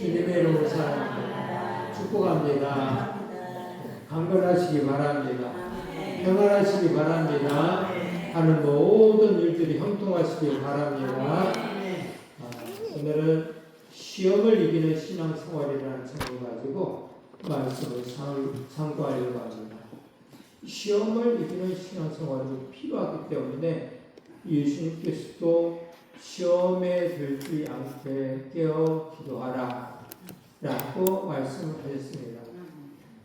주님의 사랑합니다. 축복합니다. 강건하시기 바랍니다. 평안하시기 바랍니다. 하는 모든 일들이 형통하시기 바랍니다. 아, 오늘은 시험을 이기는 신앙생활이라는 책을 가지고 말씀을 상- 상고하려고 합니다. 시험을 이기는 신앙생활이 필요하기 때문에 예수님께서도 시험에 들지 않게 깨어 기도하라 라고 말씀을 하셨습니다.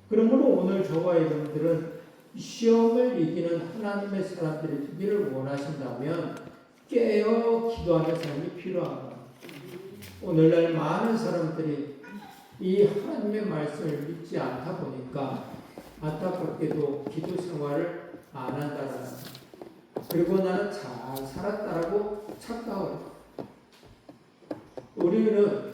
그러므로 오늘 저와 여러분들은 시험을 이기는 하나님의 사람들이 되기를 원하신다면 깨어 기도하는 사람이 필요합니다. 오늘날 많은 사람들이 이 하나님의 말씀을 믿지 않다 보니까 안타깝게도 기도 생활을 안 한다는 것. 그리고 나는 잘 살았다라고 착각을. 우리는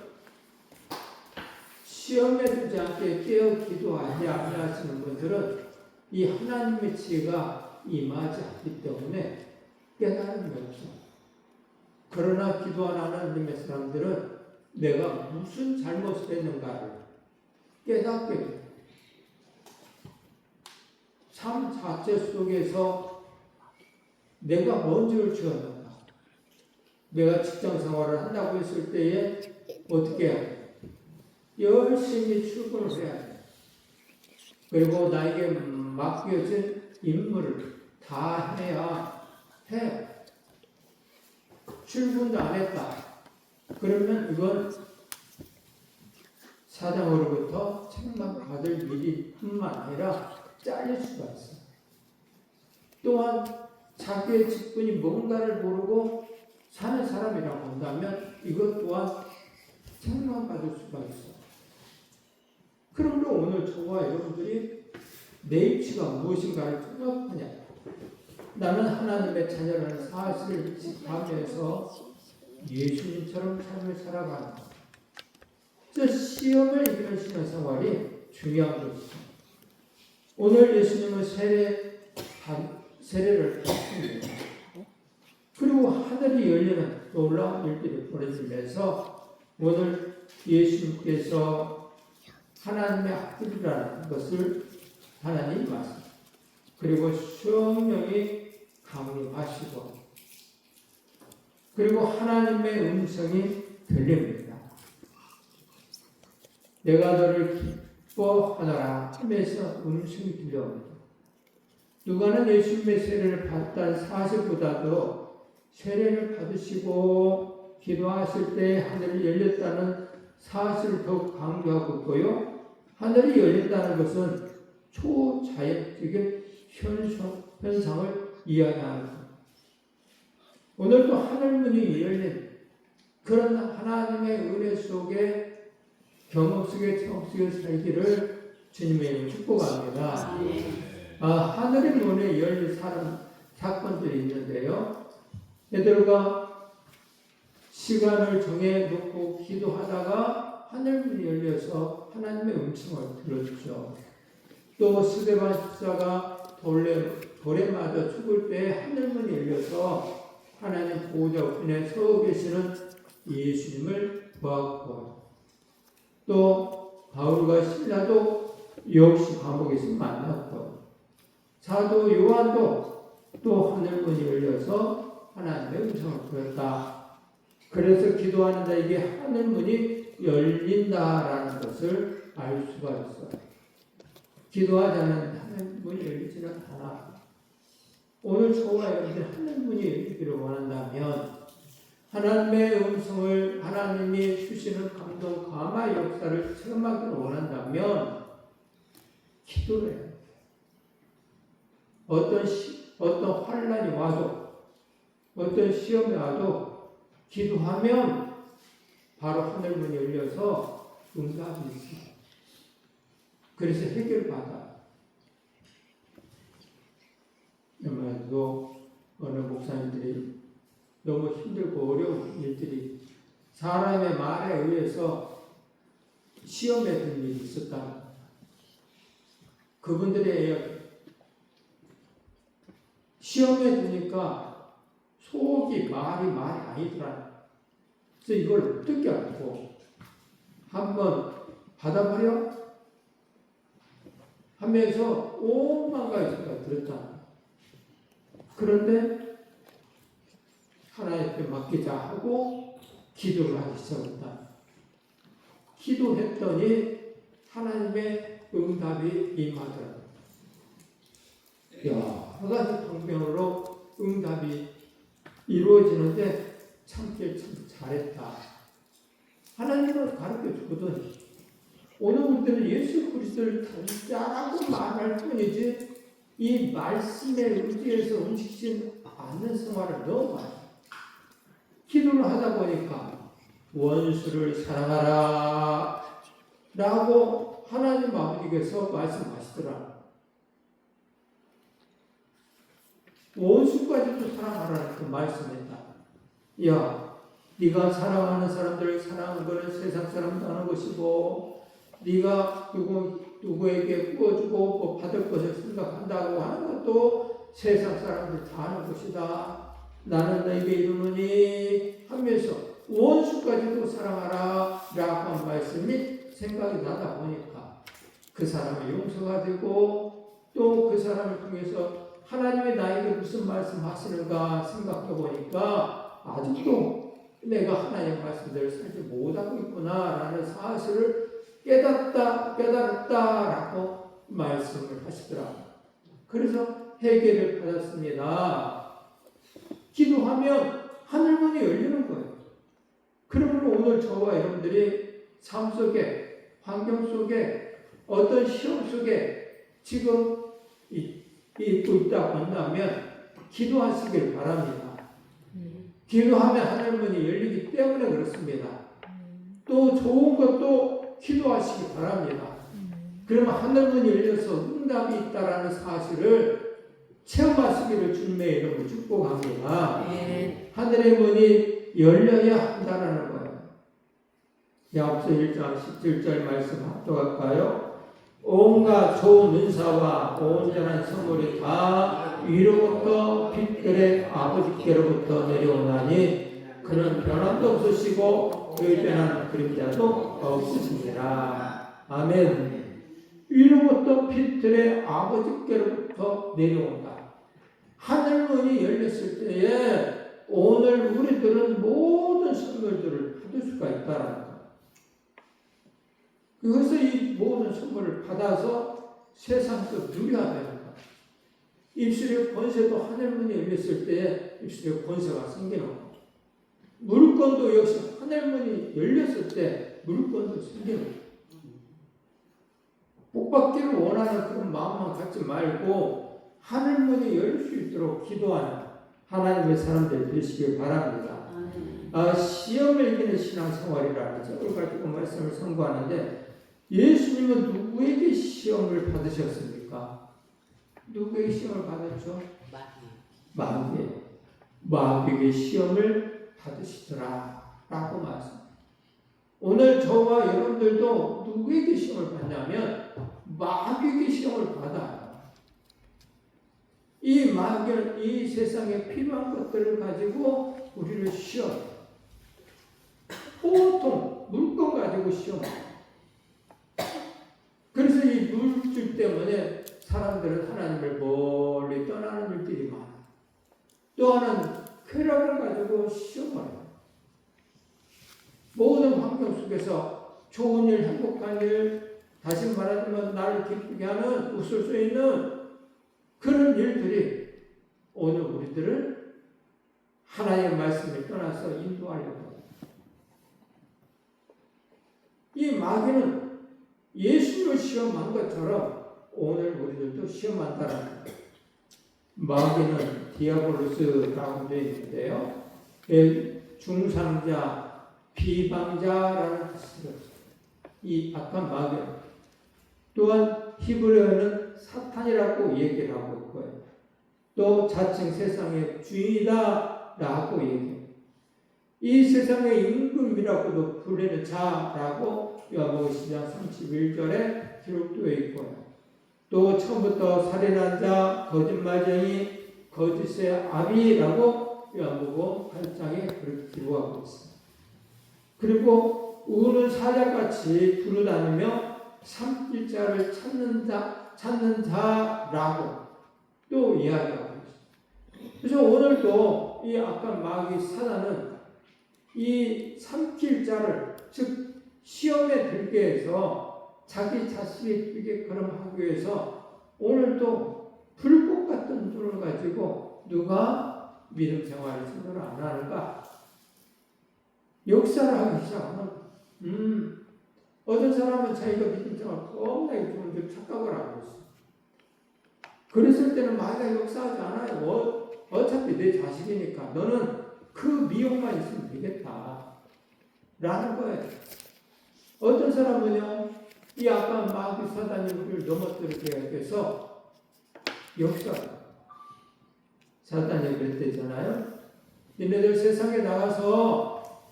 시험에 들지 않게 깨어 기도하지 아니하시는 분들은 이 하나님의 지혜가 임하지 않기 때문에 깨달음이 없어. 그러나 기도하는 하나님의 사람들은 내가 무슨 잘못을 했는가를 깨닫게 돼. 삶 자체 속에서 내가 뭔 죄를 지었는가? 내가 직장 생활을 한다고 했을 때에 어떻게 해야 돼? 열심히 출근을 해야 돼. 그리고 나에게 맡겨진 임무를 다 해야 해. 출근도 안 했다. 그러면 이건 사장으로부터 책만 받을 일이 뿐만 아니라 잘릴 수가 있어. 또한 자기의 직분이 뭔가를 모르고 사는 사람이라고 한다면 이것 또한 책만 받을 수가 있어. 그러므로 오늘 저와 여러분들이 내 위치가 무엇인가를 생각하냐. 나는 하나님의 자녀라는 사실을 인식하면서 예수님처럼 삶을 것. 저 시험을 이기는 신앙생활이 중요한 것이죠. 오늘 예수님은 세례, 반- 세례를. 그리고 하늘이 열리는 놀라운 일들이 벌어지면서 오늘 예수님께서 하나님의 아들이라는 것을 하나님 말씀 그리고 성령이 강림하시고 그리고 하나님의 음성이 들립니다. 내가 너를 기뻐하노라 하면서 음성이 들려옵니다. 누가는 예수님의 세례를 받던 사실보다도 세례를 받으시고 기도하실 때 하늘이 열렸다는 사실을 더욱 강조하고 있고요. 하늘이 열린다는 것은 초자연적인 현상, 현상을 이야기하는 것. 오늘도 하늘문이 열린 그런 하나님의 은혜 속에 경험 속에 체험 속에 살기를 주님의 축복합니다. 아, 하늘의 문에 열린 사람 사건들이 있는데요. 베드로가 시간을 정해 놓고 기도하다가 하늘 문이 열려서 하나님의 음성을 들었죠. 또 스데반 집사가 돌에 돌에 맞아 죽을 때 하늘 문이 열려서 하나님 보호자 옆에 서 계시는 예수님을 보았고 또 바울과 신라도 역시 감옥에서 만났고 사도 요한도 또 하늘문이 열려서 하나님의 음성을 들었다. 그래서 기도하는 자에게 하늘문이 열린다라는 것을 알 수가 있어요. 기도하자면 하늘문이 열리지는 않아. 오늘 저와 여러분들 하늘문이 열리기를 원한다면 하나님의 음성을 하나님이 주시는 감동 감화 역사를 체험하기를 원한다면 기도를 해요. 어떤 시, 어떤 환란이 와도 어떤 시험이 와도 기도하면 바로 하늘문이 열려서 응답이 있어요. 그래서 해결받아. 그래도 어느 목사님들이 너무 힘들고 어려운 일들이 사람의 말에 의해서 시험에 든 일이 있었다. 그분들의 시험에 드니까 속이 말이 말이 아니더라. 그래서 이걸 어떻게 알고 한번 받아버려 하면서 오만 가지가 들었다. 그런데 하나님께 맡기자 하고 기도를 하기 시작했다. 기도했더니 하나님의 응답이 임하더라. 여러 가지 방면으로 응답이 이루어지는데 참길 참 잘했다. 하나님을 가르쳐 주거든. 오늘 우리들은 예수 그리스도를 단자라고 말할 뿐이지 이 말씀에 의지해서 움직이지 않는 생활을 너무 많이. 기도를 하다 보니까 원수를 사랑하라 라고 하나님 아버지께서 말씀하시더라. 원수까지도 사랑하라는 그 말씀했다. 야, 네가 사랑하는 사람들을 사랑하는 것은 세상 사람도 하는 것이고, 네가 누구 누구에게 구워주고 뭐 받을 것을 생각한다고 하는 것도 세상 사람들 다 하는 것이다. 나는 너에게 이르노니 하면서 원수까지도 사랑하라 라고 한 말씀이 생각이 나다 보니까 그 사람의 용서가 되고 또 그 사람을 통해서 하나님이 나에게 무슨 말씀 하시는가 생각해 보니까 아직도 내가 하나님 말씀대로 살지 못하고 있구나라는 사실을 깨닫다, 깨달았다라고 말씀을 하시더라. 그래서 해결을 받았습니다. 기도하면 하늘문이 열리는 거예요. 그러면 오늘 저와 여러분들이 삶 속에, 환경 속에, 어떤 시험 속에 지금 있고 있다고 한다면 기도하시길 바랍니다. 기도하면 하늘문이 열리기 때문에 그렇습니다. 또 좋은 것도 기도하시기 바랍니다. 그러면 하늘문이 열려서 응답이 있다라는 사실을 체험하시기를 주님의 이름으로 축복합니다. 하늘의 문이 열려야 한다는 거예요. 야고보서 1장 17절 말씀 합독할까요? 온갖 좋은 은사와 온전한 선물이 다 위로부터 빛들의 아버지께로부터 내려오나니 그는 변함도 없으시고 변하는 그림자도 없으십니다. 아멘. 위로부터 빛들의 아버지께로부터 내려온다. 하늘문이 열렸을 때에 오늘 우리들은 모든 선물들을 받을 수가 있다는 것. 그래서 이 모든 선물을 받아서 세상에서 누려야 되는 것. 입술의 권세도 하늘문이 열렸을 때에 입술의 권세가 생기는 것. 물건도 역시 하늘문이 열렸을 때 물건도 생기는 것. 복 받기를 원하는 그런 마음만 갖지 말고 하늘문이 열릴 수 있도록 기도하는 하나님의 사람들 되시길 바랍니다. 아, 시험을 이기는 신앙생활이라는 저걸 가지고 말씀을 선고하는데 예수님은 누구에게 시험을 받으셨습니까? 누구에게 시험을 받았죠? 마귀. 마귀 에게 시험을 받으시더라. 라고 말씀. 오늘 저와 여러분들도 누구에게 시험을 받냐면 마귀에게 시험을 받아요. 이 마귀는 이 세상에 필요한 것들을 가지고 우리를 시험. 보통 물건 가지고 시험해요. 그래서 이 때문에 사람들은 하나님을 멀리 떠나는 일들이 많아. 또 하나는 쾌락을 가지고 시험해요. 모든 환경 속에서 좋은 일, 행복한 일, 다시 말하자면 나를 기쁘게 하는 웃을 수 있는 그런 일들이 오늘 우리들을 하나님의 말씀을 떠나서 인도하려고 합니다. 이 마귀는 예수를 시험한 것처럼 오늘 우리들도 시험한다는. 마귀는 디아볼로스라고 되어 있는데요. 중상자, 비방자라는 뜻으로 이 악한 마귀 또한 히브리어는 사탄이라고 얘기를 하고 있고요. 또 자칭 세상의 주인이다라고 얘기해요. 이 세상의 임금이라고도 불리는 자라고 10장 31절에 기록되어 있고요. 또 처음부터 살인한 자, 거짓말쟁이, 거짓의 아비라고 요한복음 8장에 그렇게 기록하고 있습니다. 그리고 우는 사자같이 두루다니며 삼킬자를 찾는 자, 찾는 자라고 또 이야기하고 있습니다. 그래서 오늘도 이 아까 마귀 사단은 이 삼킬자를 즉 시험에 들게 해서 자기 자신이 들게끔 하기 위해서 오늘도 불꽃 같은 눈을 가지고 누가 믿음 생활을 제대로 안 하는가? 역사를 하기 시작하는 음 어떤 사람은 자기가 믿음 생활 겁나게 좋은데 착각을 하고 있어 그랬을 때는 마귀가 역사하지 않아요. 어, 어차피 내 자식이니까 너는 그 미혹만 있으면 되겠다 라는 거예요. 어떤 사람은요 이 아까 마귀 사단이 우리를 넘어뜨리게 해서 역사 사단이 그랬대잖아요 니네들 세상에 나가서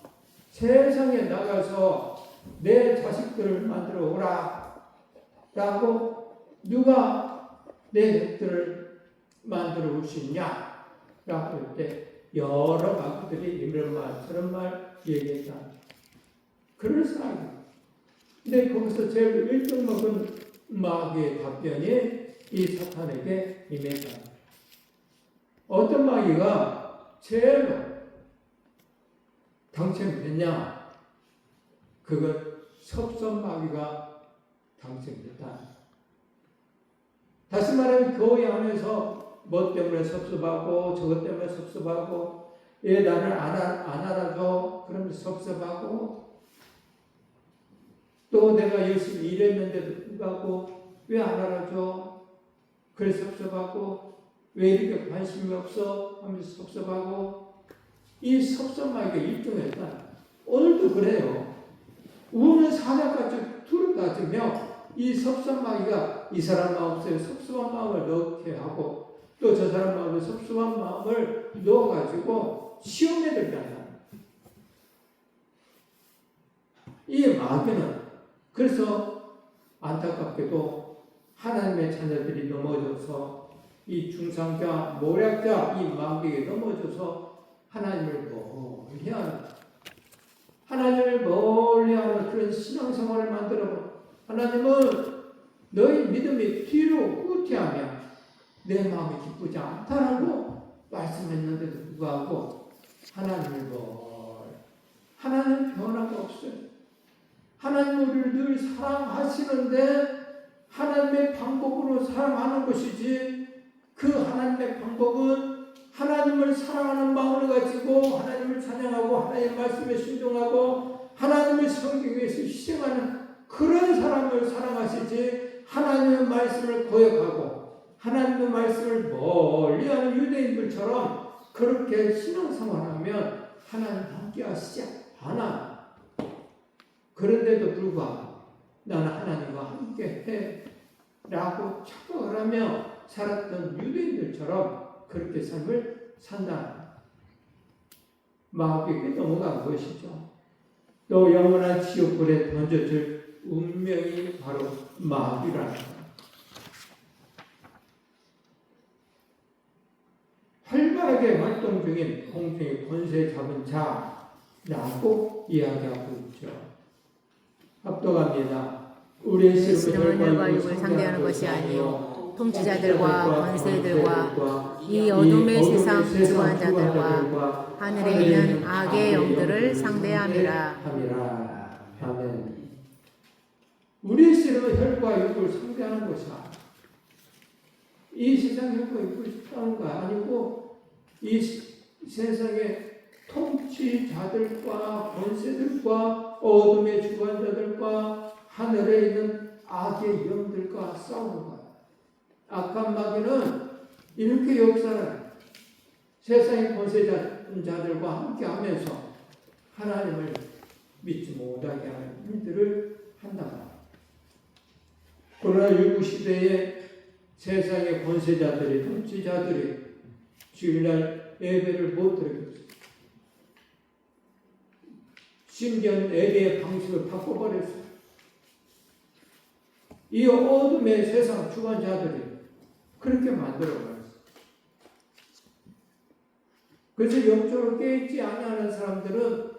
세상에 나가서 내 자식들을 만들어 오라. 라고 누가 내 자식들을 만들어 올 수 있냐? 라고 할 때 여러 마귀들이 이런 말, 저런 말 얘기했다. 그럴 사람이. 근데 거기서 제일 1등 먹은 마귀의 답변이 이 사탄에게 임했다. 어떤 마귀가 제일 당첨됐냐? 그건 섭섭마귀가 당첨됐다. 다시 말하면 교회 안에서 뭐 때문에 섭섭하고 저것 때문에 섭섭하고 얘 나를 안, 알- 안 알아줘 그러면 섭섭하고 또 내가 열심히 일했는데도 불구하고 왜 안 알아줘 그래 섭섭하고 왜 이렇게 관심이 없어 하면서 섭섭하고 이 섭섭하게 일종했다. 오늘도 그래요. 우는 사자같이 둘을 따지며 이 섭섭하기가 이 사람 마음속에 섭섭한 마음을 넣게 하고 또 저 사람 마음에 섭섭한 마음을 넣어가지고 시험에 한다. 이 마귀는 그래서 안타깝게도 하나님의 자녀들이 넘어져서 이 중상자, 모략자, 이 마귀에 넘어져서 하나님을 멀리하는 하나님을 멀리하는 그런 신앙생활을 만들어 하나님은 너희 믿음이 뒤로 후퇴하면 내 마음이 기쁘지 않다라고 말씀했는데도 불구하고 하나님을 멀 하나님 변화가 없어요. 하나님 우리를 늘 사랑하시는데 하나님의 방법으로 사랑하는 것이지 그 하나님의 방법은 하나님을 사랑하는 마음을 가지고 하나님을 찬양하고 하나님의 말씀에 순종하고 하나님의 성경 위해서 희생하는 그런 사람을 사랑하시지 하나님의 말씀을 고역하고 하나님의 말씀을 멀리하는 유대인들처럼 그렇게 신앙생활하면 하나님 함께 하시지 않아. 그런데도 불구하고 나는 하나님과 함께 해. 라고 착각을 하며 살았던 유대인들처럼 그렇게 삶을 산다. 마귀에게 넘어간 것이죠. 또 영원한 지옥불에 던져질 운명이 바로 마귀라는 것. 활발하게 활동 중인 공중의 권세 잡은 자라고 이야기하고 있죠. 합독합니다. 우리의 씨름은 혈과 육을 상대하는 것이 아니요 통치자들과 권세들과 이 어둠의 세상 주관 자들과 하늘에 있는 악의 영들을 상대함이라. 함이라. 아멘. 우리의 씨름은 혈과 육을 상대하는 것이 아니야. 이 세상 혈과 육을 싸우는 거 아니고 이 시- 세상의 통치자들과 권세들과 어둠의 주관자들과 하늘에 있는 악의 영들과 싸우는 거야. 악한 마귀는 이렇게 역사를 세상의 권세자들과 함께 하면서 하나님을 믿지 못하게 하는 일들을 한다. 코로나19 시대에 세상의 권세자들이, 통치자들이 주일날 예배를 못 드리겠어요. 심지어 예배의 방식을 바꿔버렸어요. 이 어둠의 세상 주관자들이 그렇게 만들어버렸어요. 그래서 영적으로 깨있지 아니하는 사람들은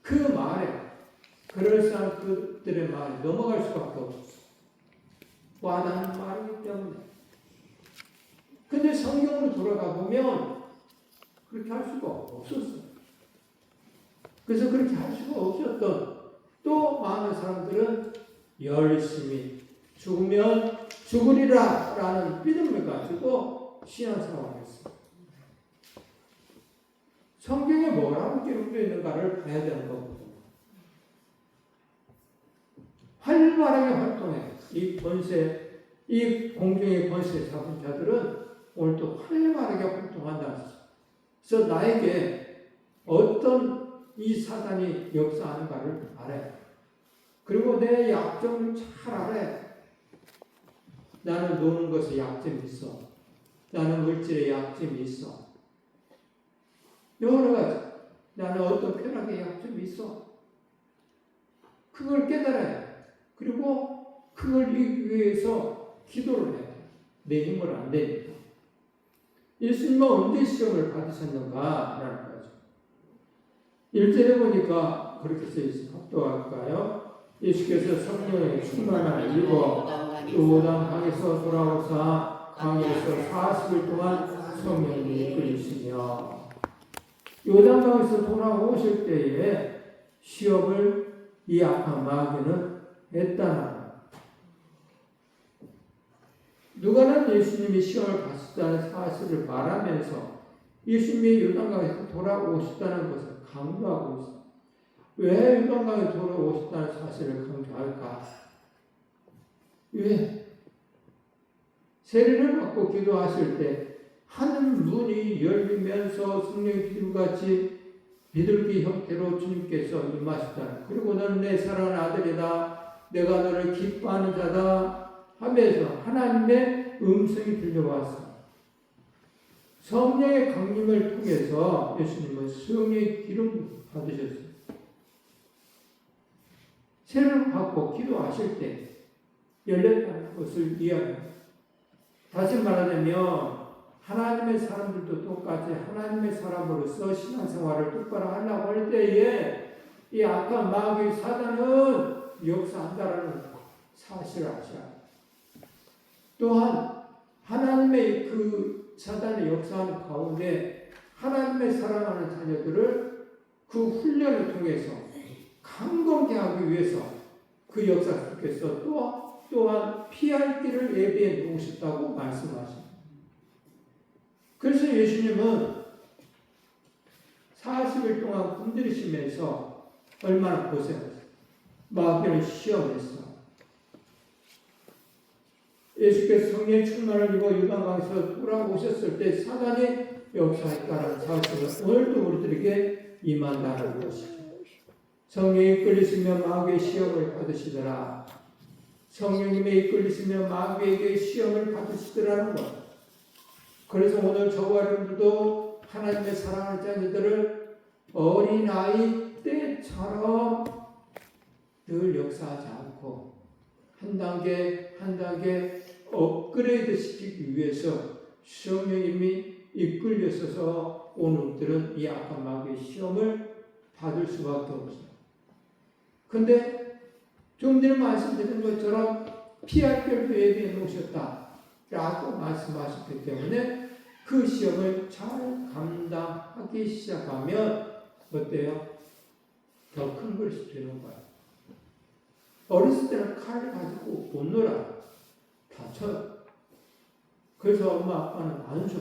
그 말에 그럴싸한 그들의 말에 넘어갈 수밖에 없었어. 와닿는 말이기 때문에. 근데 성경으로 돌아가 보면 그렇게 할 수가 없었어. 그래서 그렇게 할 수가 없었던 또 많은 사람들은 열심히 죽으면 죽으리라 라는 믿음을 가지고 신앙생활을 했어요. 성경에 뭐라고 기록되어 있는가를 봐야 되는 거거든요. 활발하게 활동해. 이 권세, 이 공중의 권세 잡은 자들은 오늘 또 활발하게 활동한다. 그래서 나에게 어떤 이 사단이 역사하는가를 알아요. 그리고 내 약점을 잘 알아요. 나는 노는 것에 약점이 있어. 나는 물질에 약점이 있어. 여러 가지. 나는 어떤 쾌락에 약점이 있어. 그걸 깨달아요. 그리고 그걸 위해서 기도를 해요. 내 힘을 안 되니까. 예수님은 언제 시험을 받으셨는가? 라는. 1절에 보니까 그렇게 써 있어요. 합도할까요? 예수께서 성령의 충만한 일곱 요단 강에서 돌아오사 강에서 40일 동안 성령이 이끌리시며 요단 강에서 돌아오실 때에 시험을 이 악한 마귀는 했다는 누가는 예수님이 시험을 받았다는 사실을 말하면서 예수님이 요단강에서 돌아오셨다는 것을 강조하고 있습니다. 왜 요단강에 돌아오셨다는 사실을 강조할까? 왜? 세례를 받고 기도하실 때 하늘 문이 열리면서 성령의 비둘같이 비둘기 형태로 주님께서 임하셨다. 그리고 너는 내 사랑하는 아들이다. 내가 너를 기뻐하는 자다. 하면서 하나님의 음성이 들려왔어. 성령의 강림을 통해서 예수님은 성령의 기름 받으셨어요. 세례를 받고 기도하실 때 열렸다는 것을 이해합니다. 다시 말하자면 하나님의 사람들도 똑같이 하나님의 사람으로서 신앙생활을 똑바로 하려고 할 때에 이 악한 마귀 사단은 역사한다라는 사실을 아셔야 합니다. 또한 하나님의 그 사단의 역사하는 가운데 하나님의 사랑하는 자녀들을 그 훈련을 통해서 강건케 하기 위해서 그 역사 속에서 또 또한 피할 길을 예비해 놓으셨다고 말씀하십니다. 그래서 예수님은 40일 동안 굶주리시면서 얼마나 고생했어요. 마귀를 시험했어. 예수께서 성령 충만을 입어 유방강에서 돌아오셨을 때 사단이 역사했다는 사실을 오늘도 우리들에게 임한다는 것이죠. 성령이 이끌리시며 마귀의 시험을 받으시더라. 성령님의 이끌리시며 마귀에게 시험을 받으시더라는 것. 그래서 오늘 저와 여러분들도 하나님의 사랑하는 자녀들을 어린아이 때처럼 늘 역사하지 않고 한 단계 한 단계 업그레이드 시키기 위해서 성령님이 이끌려서서 오늘들은 이 악한 마귀의 시험을 받을 수밖에 없어요. 근데 좀 전에 말씀드린 것처럼 피할 길도 예비해 놓으셨다. 라고 말씀하셨기 때문에 그 시험을 잘 감당하기 시작하면 어때요? 더큰 것이 되는 거야. 어렸을 때는 칼을 가지고 못 놀아. 다쳐요. 그래서 엄마 아빠는 안 줘.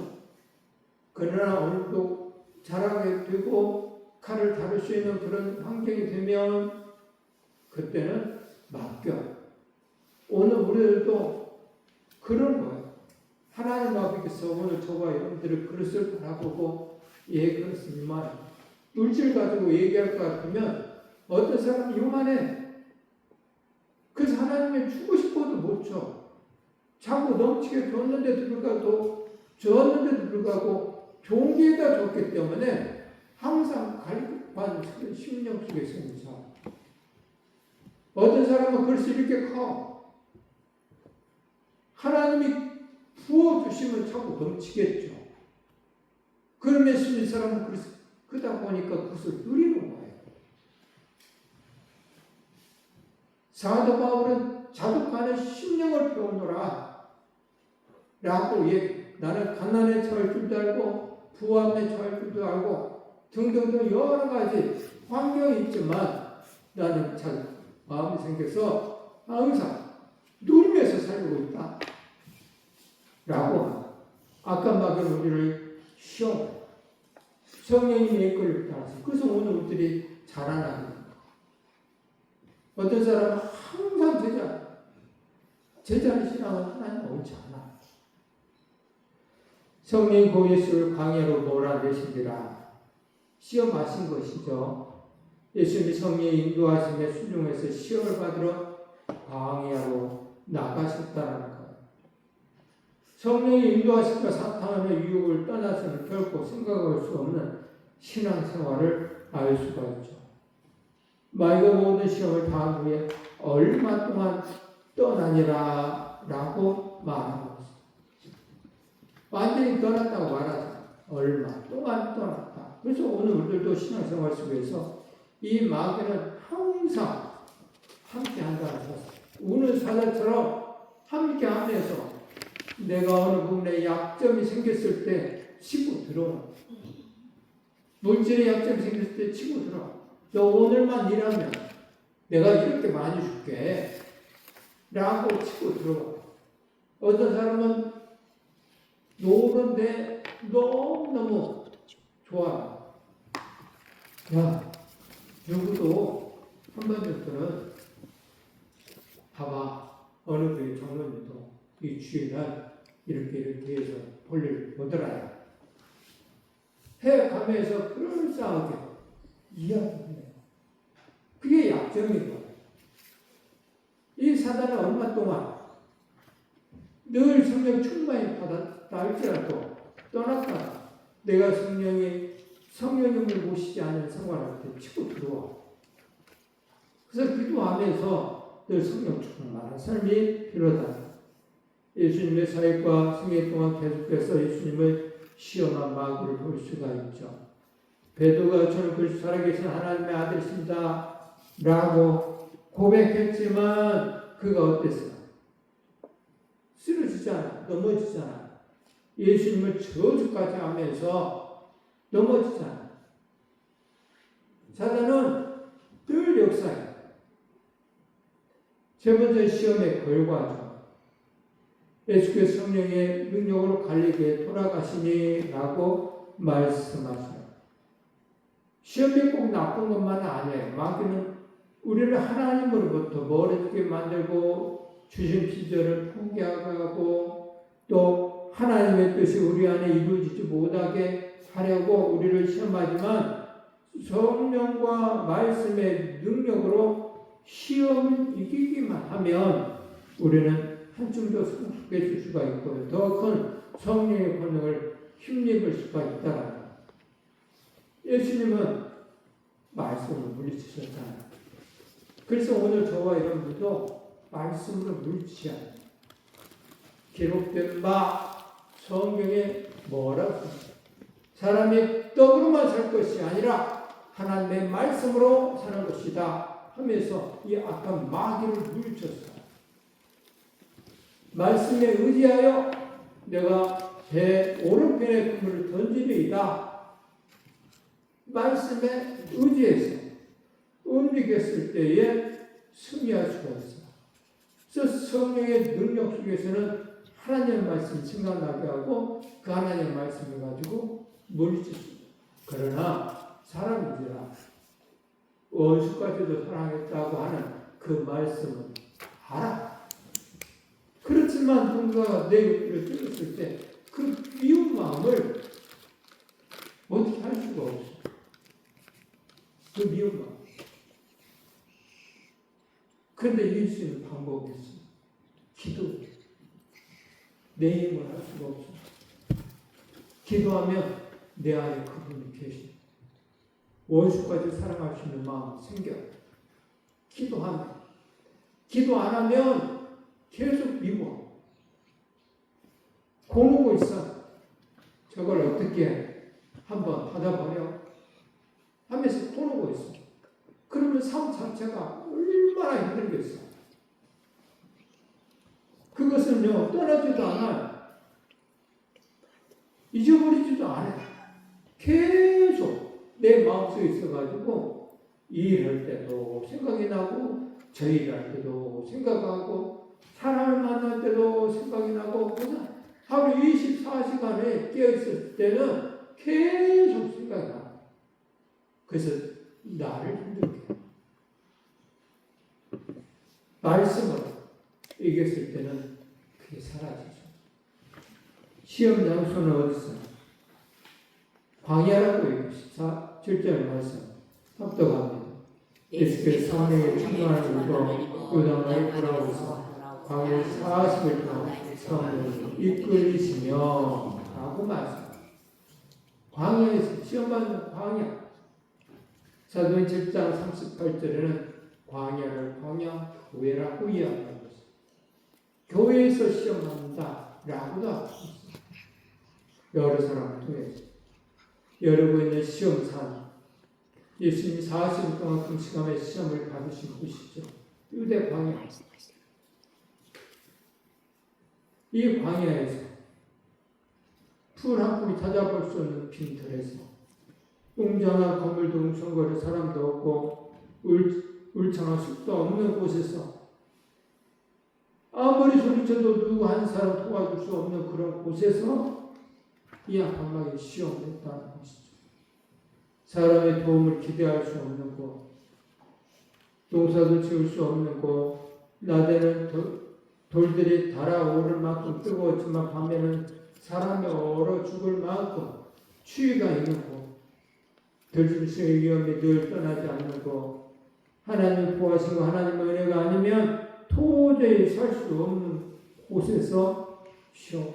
그러나 오늘도 자라게 되고 칼을 다룰 수 있는 그런 환경이 되면 그때는 맡겨. 오늘 우리들도 그런 거예요. 하나님 앞에서 오늘 저와 여러분들을 그릇을 바라보고 예 그렇습니다. 물질 가지고 얘기할 것 같으면 어떤 사람이 요만해. 그래서 하나님이 주고 싶어도 못 줘. 자꾸 넘치게 줬는데도 불구하고 줬는데도 불구하고 종기에다 줬기 때문에 항상 갈급한 심령 속에 있는 사람. 어떤 사람은 글쎄 이렇게 커. 하나님이 부어주시면 자꾸 넘치겠죠. 그러면 이 사람은 그래서 그다 보니까 그것을 누리는 거예요. 사도 바울은 자독하는 심령을 배우노라 라고 얘기 나는 가난에 처할 줄도 알고 부함에 처할 줄도 알고 등등등 여러 가지 환경이 있지만 나는 잘 마음이 생겨서 항상 누리면서 살고 있다. 라고 아까 말한 우리를 시험 성령님의 이끌을 따라서. 그래서 오늘 우리들이 자라나는 거예요. 어떤 사람은 항상 제자 제자를 신앙은 하나님 않아 성령 고 예수를 광야로 몰아내시리라 시험하신 것이죠 예수님이 성령의 인도하심에 순종해서 시험을 받으러 광야로 나가셨다는 거예요 성령의 인도하심과 사탄의 유혹을 떠나서는 결코 생각할 수 없는 신앙생활을 알 수가 있죠. 마이가 모든 시험을 다 후에 얼마 동안 떠나니라 라고 있습니다. 완전히 떠났다고 말하지 얼마 동안 떠났다. 그래서 오늘 우리들도 신앙생활 속에서 이 마귀는 항상 함께 한다는 것을 우는 사자처럼 함께 하면서 내가 어느 부분에 약점이 생겼을 때 치고 들어와. 물질의 약점이 생겼을 때 치고 들어와. 너 오늘만 일하면 내가 이렇게 많이 줄게. 라고 치고 들어와. 어떤 사람은 노는데 너무너무 좋아. 야, 누구도 한번 정도는 봐봐. 어느 분이 정론님도 이 주일날 이렇게 이렇게 해서 볼일 보더라. 해 가면서 그럴싸하게 이야기해요. 그게 거예요. 이 사단은 얼마 동안 늘 성령 충만히 받았 다 할지라도 떠났다가 내가 성령이 성령님을 모시지 않은 생활한테 치고 들어와. 그래서 기도하면서 늘 성령 충만한 삶이 필요하다. 예수님의 사역과 생애 동안 계속해서 예수님을 시험한 마귀를 볼 수가 있죠. 베드로가 저는 그 살아계신 하나님의 아들이십니다. 라고 고백했지만 그가 어땠어요? 쓰러지잖아. 넘어지잖아. 예수님을 저주까지 하면서 넘어지잖아. 사단은 늘 역사해. 세 번째 시험의 결과죠. 예수께서 성령의 능력으로 갈리게 돌아가시니 라고 말씀하세요. 시험이 꼭 나쁜 것만은 아니에요. 마귀는 우리를 하나님으로부터 멀어지게 만들고 주신 피조를 포기하고 또 하나님의 뜻이 우리 안에 이루어지지 못하게 하려고 우리를 시험하지만 성령과 말씀의 능력으로 시험을 이기기만 하면 우리는 한층 더 성숙해질 수가 있고요. 더 큰 성령의 권능을 힘입을 수가 있다는 예수님은 말씀으로 물리치셨잖아요. 그래서 오늘 저와 여러분들도 말씀으로 물리치셔야 돼요. 기록된 바 성경에 뭐라고? 사람이 떡으로만 살 것이 아니라 하나님의 말씀으로 사는 것이다 하면서 이 악한 마귀를 물리쳤어요. 말씀에 의지하여 내가 제 오른편에 그물을 던지리이다. 말씀에 의지해서 움직였을 때에 승리할 수가 있어요. 그래서 성령의 능력 속에서는 하나님의 말씀이 생각나게 하고 그 하나님의 말씀을 가지고 물리치죠. 그러나 사람인지라 원수까지도 사랑했다고 하는 그 말씀은 알아. 그렇지만 누군가가 내 옆을 찔렀을 때 그 미운 마음을 어떻게 할 수가 없어. 그 미운 마음. 그런데 있는 방법이 있어. 기도. 내 힘을 할 수가 없어. 기도하면 내 안에 그분이 계시. 원수까지 사랑할 수 있는 마음이 생겨. 기도하면. 기도 안 하면 계속 미워. 고르고 있어. 저걸 어떻게 한번 받아버려. 하면서 고르고 있어. 그러면 삶 자체가 얼마나 힘들겠어. 말씀은요, 떠나지도 않아요. 잊어버리지도 않아요. 계속 내 마음속에 있어가지고, 일할 때도 생각이 나고, 저 일할 때도 생각하고, 사람을 만날 때도 생각이 나고, 그냥 하루 24시간에 깨어있을 때는 계속 생각이 나요. 그래서 나를 힘들게. 말씀을 이겼을 때는 그게 사라지죠. 시험 장소는 어디서? 광야라고 얘기합니다. 7절 말씀. 합독합니다. 예수께서 성령의 충만을 입어 요단강에 돌아오셔서 광야 40일 동안 성령을 이끌리시며 라고 말씀. 광야에서 시험받는 광야. 사도행 7장 38절에는 광야를 광야 교회라고 이야기하고 있어요. 교회에서 시험한다 라고도 있어요. 여러 사람을 통해서 있는 시험산 예수님 40일 동안 금식하며 시험을 받으신 곳이죠. 유대 광야 이 광야에서 풀한 풀이 찾아볼 수 없는 빈털에서 웅장한 건물도 웅성거려 사람도 없고 울, 울창한 숲도 없는 곳에서 아무리 소리쳐도 누구 한 사람 도와줄 수 없는 그런 곳에서 이 한방에 시험했다는 것이죠. 사람의 도움을 기대할 수 없는 곳, 농사도 지을 수 없는 곳, 낮에는 도- 돌들이 달아오를 만큼 뜨거웠지만 밤에는 사람이 얼어 죽을 만큼 추위가 있는 곳, 들짐승의 위험이 늘 떠나지 않는 곳, 하나님 보호하시고 하나님의 은혜가 아니면 도저히 살 수 없는 곳에서 쉬어.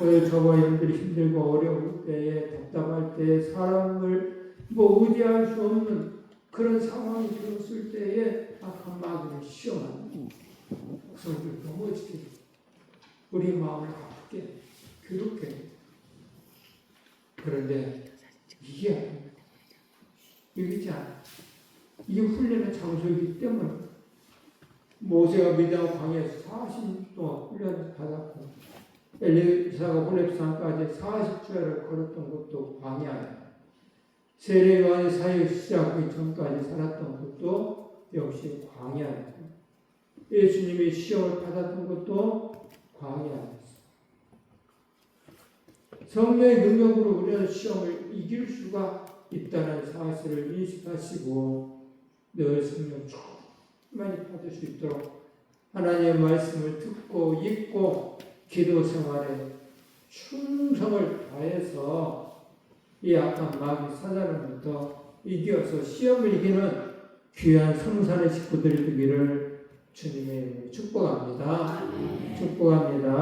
오늘 저와 여러분들이 힘들고 어려울 때에 답답할 때에 사람을 뭐 의지할 수 없는 그런 상황이 들었을 때에 악한 마음을 시험하는 목소리를 넘어지게 우리 마음을 아프게 괴롭게 그런데 이게 않아. 이게 훈련의 장소이기 때문에 모세가 미디안 광야에서 40년 동안 훈련을 받았고 엘리사가 호렙산까지 40주야를 걸었던 것도 광야예요. 세례 요한이 사역 시작하기 전까지 살았던 것도 역시 광야예요. 예수님이 시험을 받았던 것도 광야였어요. 성령의 능력으로 우리는 시험을 이길 수가 있다는 사실을 인식하시고 늘 성령 충 만히 받을 수 있도록 하나님의 말씀을 듣고 읽고 기도 생활에 충성을 다해서 이 악한 마귀 사단으로부터 이겨서 시험을 이기는 귀한 성산의 식구들이 되기를 주님의 축복합니다. 축복합니다.